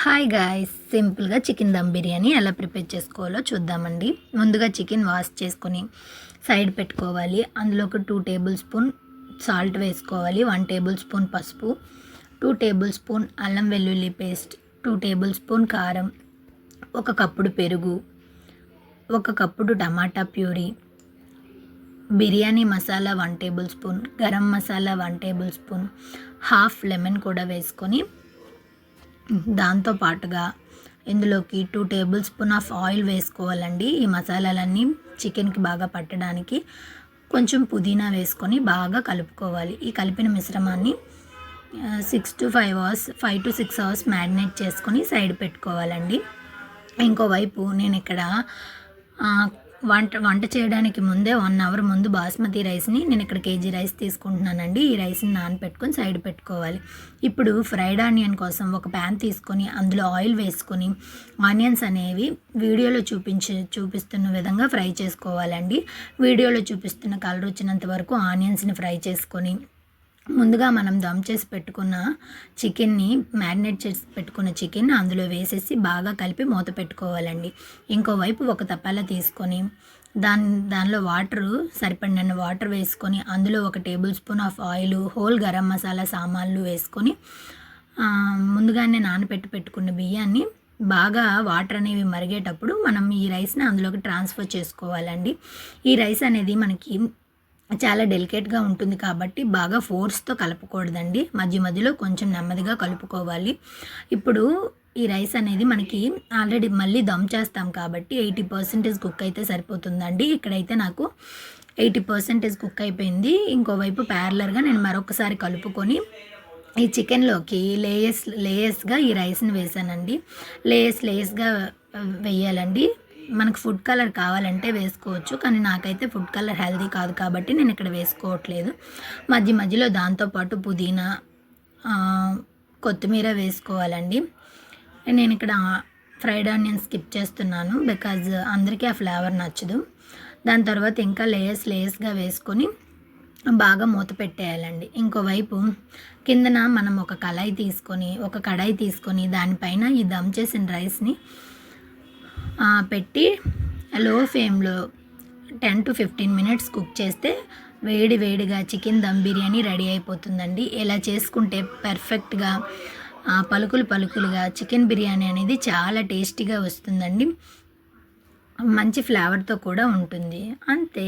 Hi guys సింపుల్గా chicken dum biryani ఎలా prepare చేసుకోవాలో చూద్దామండి. ముందుగా చికెన్ వాష్ చేసుకొని సైడ్ పెట్టుకోవాలి. అందులో ఒక టూ టేబుల్ స్పూన్ సాల్ట్ వేసుకోవాలి. వన్ టేబుల్ స్పూన్ పసుపు టూ టేబుల్ స్పూన్ అల్లం వెల్లుల్లి పేస్ట్ టూ టేబుల్ స్పూన్ కారం ఒక కప్పుడు పెరుగు ఒక కప్పుడు tomato puree biryani masala one tablespoon garam masala one tablespoon half lemon కూడా వేసుకొని దాంతో పాటుగా ఇందులోకి two tablespoon of oil వేసుకోవాలండి. ఈ మసాలాలన్నీ చికెన్కి బాగా పట్టడానికి కొంచెం పుదీనా వేసుకొని బాగా కలుపుకోవాలి. ఈ కలిపిన మిశ్రమాన్ని six to five hours five to six hours marinate చేసుకొని సైడ్ పెట్టుకోవాలండి. ఇంకోవైపు నేను ఇక్కడ వంట వంట చేయడానికి ముందే వన్ అవర్ ముందు బాస్మతి రైస్ని నేను ఇక్కడ కేజీ రైస్ తీసుకుంటున్నానండి. ఈ రైస్ని నానపెట్టుకొని సైడ్ పెట్టుకోవాలి. ఇప్పుడు ఫ్రైడ్ ఆనియన్ కోసం ఒక ప్యాన్ తీసుకొని అందులో ఆయిల్ వేసుకొని ఆనియన్స్ అనేవి వీడియోలో చూపించే చూపిస్తున్న విధంగా ఫ్రై చేసుకోవాలండి. వీడియోలో చూపిస్తున్న కలర్ వచ్చినంత వరకు ఆనియన్స్ని ఫ్రై చేసుకొని ముందుగా మనం దమ్ చేసి పెట్టుకున్న చికెన్ని మ్యారినేట్ చేసి పెట్టుకున్న చికెన్ అందులో వేసేసి బాగా కలిపి మూత పెట్టుకోవాలండి. ఇంకోవైపు ఒక తప్పలా తీసుకొని దాని దానిలో వాటరు సరిపడిన వాటర్ వేసుకొని అందులో ఒక tablespoon of oil whole garam masala సామాన్లు వేసుకొని ముందుగానే నానబెట్టి పెట్టుకున్న బియ్యాన్ని బాగా వాటర్ అనేవి మరిగేటప్పుడు మనం ఈ రైస్ని అందులోకి ట్రాన్స్ఫర్ చేసుకోవాలండి. ఈ రైస్ అనేది మనకి చాలా డెలికేట్గా ఉంటుంది కాబట్టి బాగా ఫోర్స్తో కలపకూడదండి మధ్య మధ్యలో కొంచెం నెమ్మదిగా కలుపుకోవాలి. ఇప్పుడు ఈ రైస్ అనేది మనకి ఆల్రెడీ మళ్ళీ దమ్ చేస్తాం కాబట్టి ఎయిటీ పర్సెంటేజ్ కుక్ అయితే సరిపోతుందండి. ఇక్కడైతే నాకు ఎయిటీ పర్సెంటేజ్ కుక్ అయిపోయింది. ఇంకోవైపు ప్యారలర్గా నేను మరొకసారి కలుపుకొని ఈ చికెన్లోకి లేయర్స్ లేయర్స్గా ఈ రైస్ని వేసానండి. లేయర్స్ లేయర్స్గా వేయాలండి. మనకు ఫుడ్ కలర్ కావాలంటే వేసుకోవచ్చు కానీ నాకైతే ఫుడ్ కలర్ హెల్దీ కాదు కాబట్టి నేను ఇక్కడ వేసుకోవట్లేదు. మధ్య మధ్యలో దాంతోపాటు పుదీనా కొత్తిమీర వేసుకోవాలండి. నేను ఇక్కడ ఫ్రైడ్ ఆనియన్ స్కిప్ చేస్తున్నాను బికాజ్ అందరికీ ఆ ఫ్లేవర్ నచ్చదు. దాని తర్వాత ఇంకా లేయర్స్ లేయర్స్గా వేసుకొని బాగా మూత పెట్టేయాలండి. ఇంకోవైపు కిందన మనం ఒక కళాయి తీసుకొని ఒక కడాయి తీసుకొని దానిపైన ఈ దమ్ చేసిన రైస్ని పెట్టి లో ఫ్లేమ్లో ten to fifteen minutes cook చేస్తే వేడి వేడిగా చికెన్ దమ్ బిర్యానీ రెడీ అయిపోతుందండి. ఇలా చేసుకుంటే పర్ఫెక్ట్గా పలుకులు పలుకులుగా చికెన్ బిర్యానీ అనేది చాలా టేస్టీగా వస్తుందండి. మంచి ఫ్లేవర్తో కూడా ఉంటుంది. అంతే.